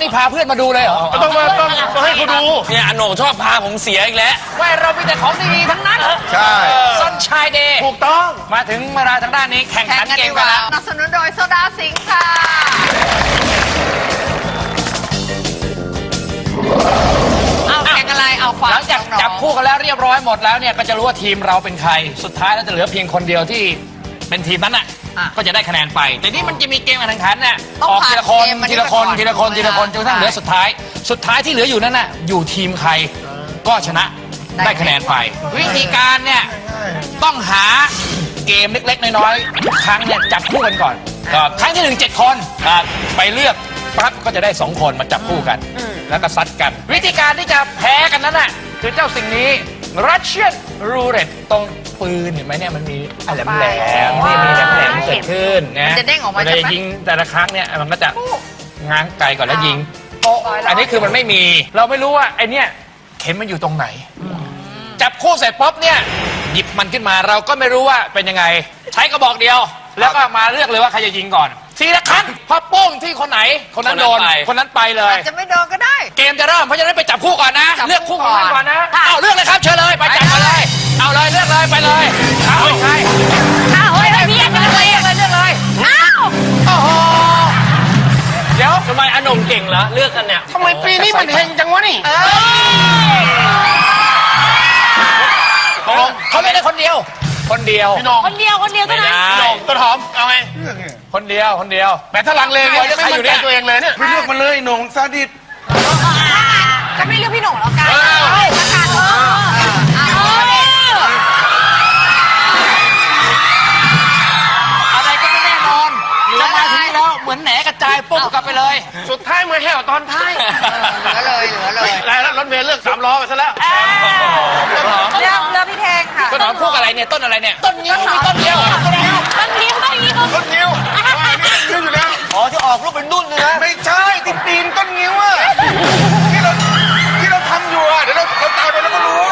นี่พาเพื่อนมาดูเลยเหรอต้องมาต้องมาให้เขาดูเนี่ยอโหนงชอบพาผมเสียอีกแล้วว่าเรามีแต่ของดีๆทั้งนั้นใช่ซันชายเดย์ถูกต้องมาถึงเวลาทางด้านนี้แข่งแข่ขังนกันเกดีมกกันว่าแล้วสนับสนุนโดยโซดาสิงค์ค่ะเอาแข่งอะไรเอาฝากหลังจากน้องๆจับคู่กันแล้วเรียบร้อยหมดแล้วเนี่ยก็จะรู้ว่าทีมเราเป็นใครสุดท้ายแล้วจะเหลือเพียงคนเดียวที่เป็นทีมนั้นน่ะ อะก็จะได้คะแนนไป แต่นี่มันจะมีเกมการแข่งขันน่ะต้องออกทีละคนผ่านเกมอันนี้ทีละคนไปก่อนทีละคนทีละคนจนกระทั่งเหลือสุดท้าย สุดท้ายที่เหลืออยู่นั่นน่ะอยู่ทีมใครก็ชนะได้คะแนนไป วิธีการเนี่ยต้องหาเกมเล็ก ๆ น้อยๆทุกครั้งเนี่ยจับคู่กันก่อนครั้งที่หนึ่งเจ็ดคนไปเลือกปั๊บก็จะได้สองคนมาจับคู่กัน แล้วก็ซัดกัน วิธีการที่จะแพ้กันนั้นน่ะคือเจ้าสิ่งนี้ Russian Roulette ตรงปืนเห็นไหมเนี่ยมันมีแหลมแหลมๆนี่มีแหลมแหลมๆเกิดขึ้นนะมันจะเด้งออกมาวลใช่ไหมยิงแต่ละครั้งเนี่ยมันก็จะง้างไกลก่อนแล้วยิง โป๊ะอันนี้คือมันไม่มี เราไม่รู้ว่าไอเนี่ยเข็มมันอยู่ตรงไหน จับคู่เสร็จป๊บเนี่ยหยิบมันขึ้นมาเราก็ไม่รู้ว่าเป็นยังไง ใช้กระบอกเดียว แล้วก็มาเลือกเลยว่าใครจะยิงก่อน ทีละครั้งพอโป้งที่คนไหน คนนั้นโดน คนนั้นไปเลย อาจจะไม่โดนก็ได้ เกมจะเริ่มเพราะฉะนั้นไปจับคู่ก่อนนะ จับคู่เลือกคู่ของมันก่อนนะค่ะ เอาเลือกเลยครับเชิญเลยไปจับมาเลย เอาเลยเลือกเลยไปเลยเอาใครอ้าวเฮ้ยพี่ยังเลือกเลยเลือกเลยเลือกเลยอ้าวโอ้โหเดี๋ยวทำไมอโหนงเก่งเหรอเลือกกันเนี่ยทำไมปีนี้มันเฮงจังวะนี่เอ้ยเขาเล่นได้คนเดียว คนเดียว พี่น้องคนเดียวคนเดียวเท่านั้น ไม่ได้พี่น้องต้นหอม เอาไงคนเดียวคนเดียว แหมถ้าลังเลเนี่ยใครไม่อยู่มั่นเนี่ใจยตัวเองเลยเนี่ย ไม่เลือกมันเลยหนงซาดิสก็ไม่เลือกพี่หนุ่มแล้วกันเออเฮ้ยประกาศเออเอาดิอะไรก็ไม่แน่นอนจะมาถึงนี่แล้วเหมือนแหนกระจายปุ๊บกลับไปเลย สุดท้ายมือแห่วตอนท้ายเหลือเลยเหลือเลยแล้วรถเมล์เลือกสามล้อไปซะแล้วต้ ค่ะต้นหอมคู่กับอะไรเนี่ยต้นอะไรเนี่ยต้นนิ้วมีต้นเดียวต้นนิ้วต้นนิ้วรถนิ้วว่านี่นิ้วอยู่แล้วอ๋อที่ออกรูปเป็นนุ่นเลยนะไม่ใช่ที่ปีนต้นงิ้วอะที่เราที่เราทำอยู่อะเดี๋ยวเราเราตายไปแล้วก็รู้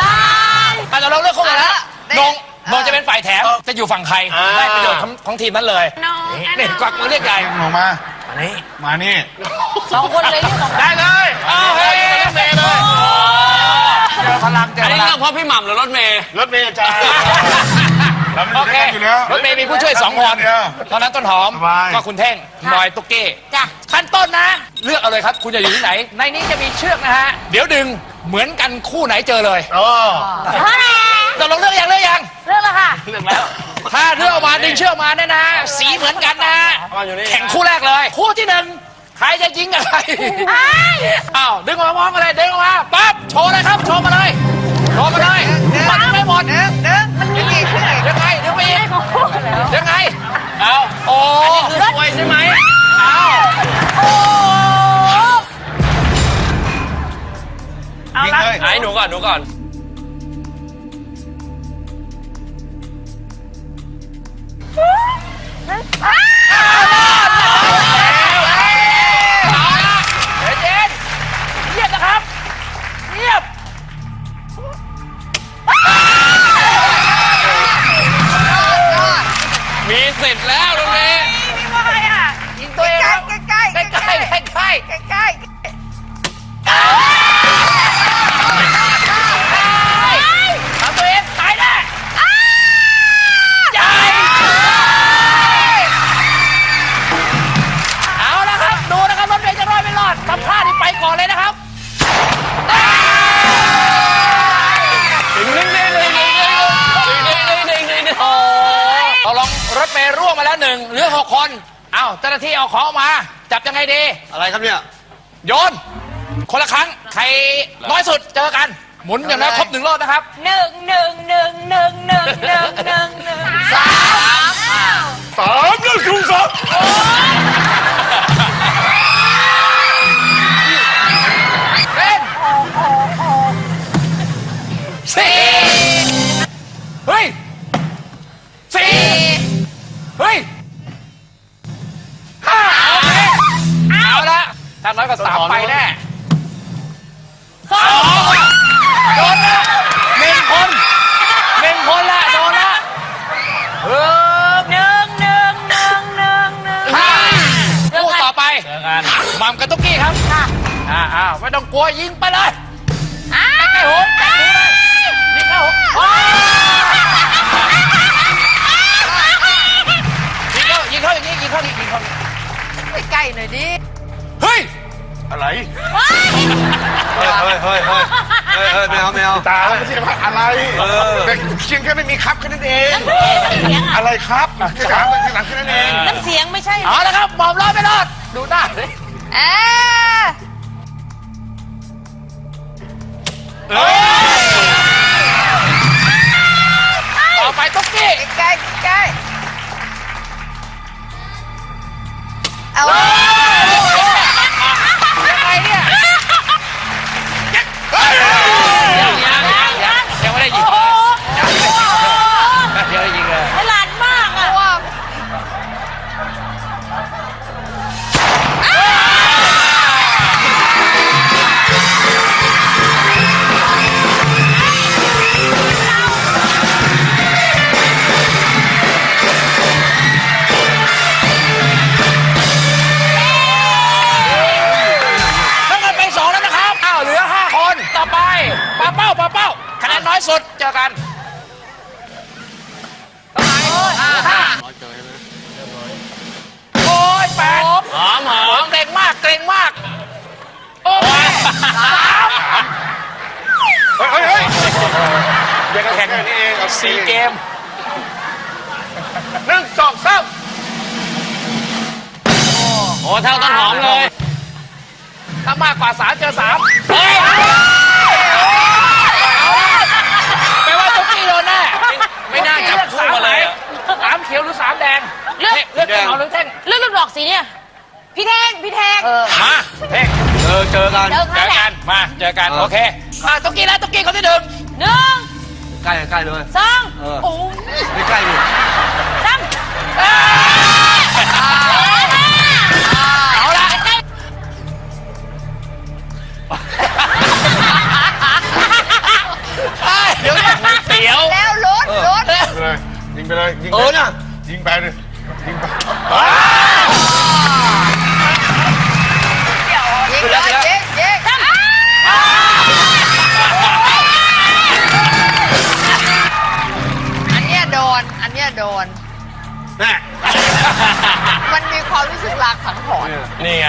อะเดี๋ยวเราเลือกคู่กันแล้วได้นงนงจะเป็นฝ่ายแถมจะอยู่ฝั่งใครอ่าได้ประโยชน์ของของทีมนั้นเลยน้องนี่กวักมือเรียกใหญ่หนูมามานี่มานี่สองคนเลยเลือกสองได้เลยอ้าวเฮ้ยรถเมล์เลยเจอ พลังเจออันพนี้ลัเลืองกเพราะพี่หม่ำหรือรถเมย์ รถเมล์จ้าเราไม่โอได้เคกันอยู่แล้ว รถเมย์มีผู้ช่วยสองคนเดียวตอนนั้นต้นหอม สบาย ก็คุณเท่งหนอยตุ๊กเก้จ้ะ ขั้นต้นนะ เลือกเอาเลยครับ คุณจะอยู่ที่ไหน ในนี้จะมีเชือกนะฮะ เดี๋ยวดึงเหมือนกันคู่ไหนเจอเลยโอ้เราลองเลือกยังเลือกยังเลือกแล้วค่ะเรื่องแล้วถ้าเลือกออกมาดึงเชือกมาเนี่ยนะ สีเหมือนกันนะเอาอยู่นี่แข่งคู่แรกเลย คู่ที่หนึ่งใครจะยิงกับใครอ้าวดึงออกมามองกันเลยดึงออกมาปั๊บ โชว์เลยครับ โชว์มาเลย โชว์มาเลยมันยังไม่หมดเดินเดินมันมีอีกขึ้นอีกยังไงดึงไปอีกยังไง เอาโอ้คือสวยใช่ไหมเอาโอ้ยิงเลยไอ้หนูก่อนหนูก่อน อาเจ้าหน้าที่เอาของออกมา จับยังไงดี อะไรครับเนี่ย โยน คนละครั้ง ใครน้อยสุดเจอกัน หมุนอย่างน้อยครบหนึ่งรอบนะครับหนึ่งหนึ่งหนึ่งหนึ่งหนึ่งหนึ่งหนึ่งหนึ่งสามสามเรื่องสูงสองเป็นสี่าน้อยกว่าสามไปแน่สองโดนละหนึ่งคนหนึ่งคนละโดนละเออหนึ่งหนึ่งหนึ่งหนึ่งหนึ่งห้าคู่ต่อไปเจอกันหมัมกับตุ๊กกี้ครับกลัวยิงไปเลยอ้าใกล้วหัวใกล้หูเลยยิงเข้าหัวว้าวยิงเข้ายิงเข้าอย่างนี้ยิงเข้านี่ยิงเข้านี่ไปใกล้หน่อยดิเฮ้ย อะไรเฮ้ยเฮ้ยเฮ้ยเฮ้ยเฮ้ยเฮ้ยไม่เอาไม่เอาตาไม่ใช่ว่าอะไรเออแต่เพียงแค่ไม่มีครับแค่นั้นเองเสียงอะอะไรครับแค่ถามแค่ถามแค่นั้นเองน้ำเสียงไม่ใช่เอาละครับหมอมรอดไม่รอดดูหน้าเลยเอ๊ะต่อไปตุ๊กกี้ใกล้ใกล้เอา ยวก็แข่งแค่นี้เองเอาสี่เกมหนึ่งสองสามโอ้เท่าต้นหอมเลยถ้ามากกว่าสามเจอสามเฮ้ยแปลว่าตุ๊กกี้โดนแน่ไม่น่าจับคู่มาเลยอะสามเขียวหรือสามแดงเลือก เลือกแดงเอาหรือแท่งเลือกลูกดอกสีเนี่ย พี่แทงพี่แทงมาเท่งเออเจอกันเดินเจข้างอแหกัละนมาเจอกันเออโอเคมาตุ๊กกี้แล้วตุ๊กกี้คนที่หนึ่งหนึ่ง ใกล้ใกล้เลย สองเออ โอ้ยไม่ใกล้ดิสามเอาละเดี๋ยวเสียวแล้วรถรถยิงไปเลยยิงไปเลยยิงเอไปอน่ะ ยิงไปเลย สึกลางสังหรณ์นี่ไง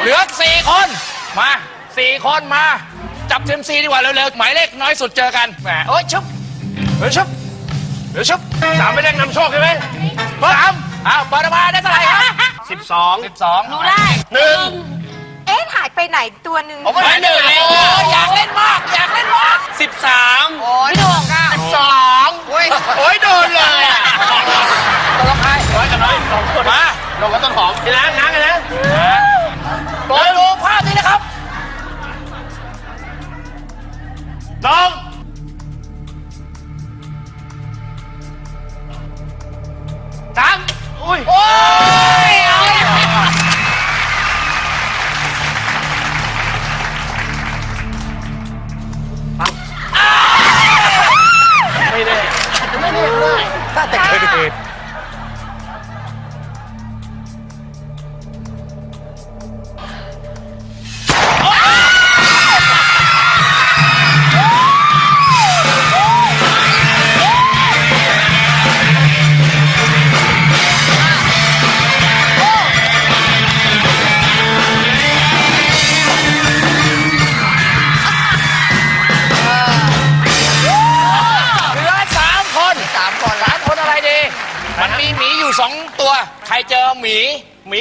เหลือสี่คน มาสี่คนมา จับเซมซีดีกว่าเร็วๆหมายเลขน้อยสุดเจอกันแหมโอ้ยชุบเฮ้ยชุบเฮ้ยชุบสามไม่ได้นำโชคใช่ไหมสามอ้าวเปิดออกมาได้เท่าไหร่ครับสิบสองสิบสองหนูได้หนึ่งเอ๊ะหายไปไหนตัวหนึ่งผมไม่หนึ่งเลยอยากเล่นมากอยากเล่นมากสิบสามโอ้ยดวงอะสองโอ้ยโอ้ยโดนเลยอะตกลงใครร้อยกับน้อยสองคนมาลงกับต้นหอมทีละง้างกันนะ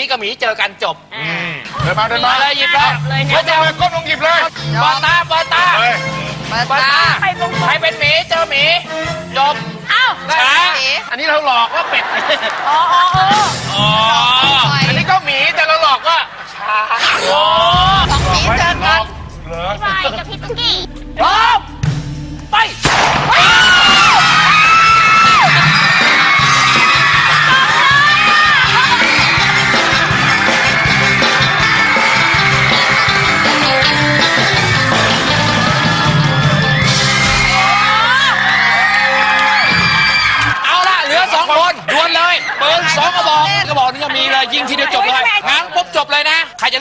หมีกับหมีเจอกันจบเดินมาเดินมามาเลยหยิบเลยไม่จะไปก้มลงหยิบเลยเปิดตาเปิดตาเฮ้ยเปิดเปิดตาตาใครเป็นหมีเจอหมีจบเอ้าช้าหมีอันนี้เราหลอกว่าเป็ดอ๋ออ๋อเอออ๋อปล่อยอันนี้ก็หมีแต่เราหลอกว่าโอ้สองหมีเจอกันเหรอไปกับพี่ตุ๊กกี้พร้อมไป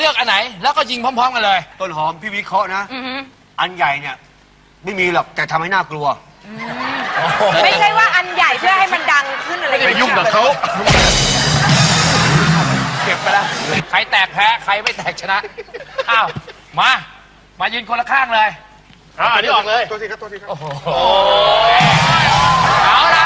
ลือกอันไหน แล้วก็ยิงพร้อม ๆ กันเลย ต้นหอมพี่วิเคราะห์นะอันใหญ่เนี่ยไม่มีหรอกแต่ทำให้น่ากลัว ไม่ใช่ว่าอันใหญ่เพื่อให้มันดังขึ้นอะไรอย่างไปเงี้ยยุ่งกับเขาเก็บไปแล้วใครแตกแพ้ ใครไม่แตกชนะ อ้าว มา มายืนคนละข้างเลย อ่าอันนี้ออกเลย ตัวทีครับตัวทีครับ เอาละ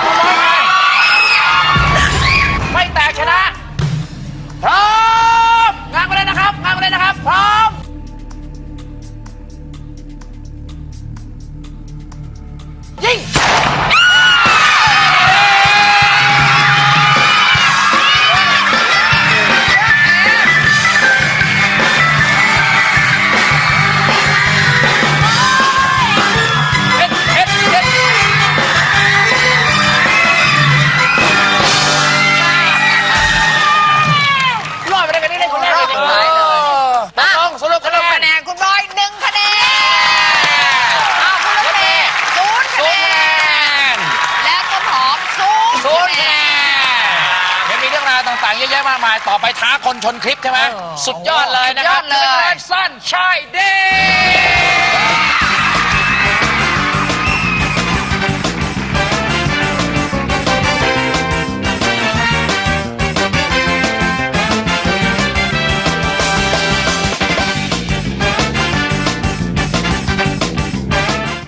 ต่างๆเยอะแยะมากมาย ต่อไปท้าคนชนคลิปใช่ไหม สุดยอดเลยนะครับยอดเลย สั้นใช่เด้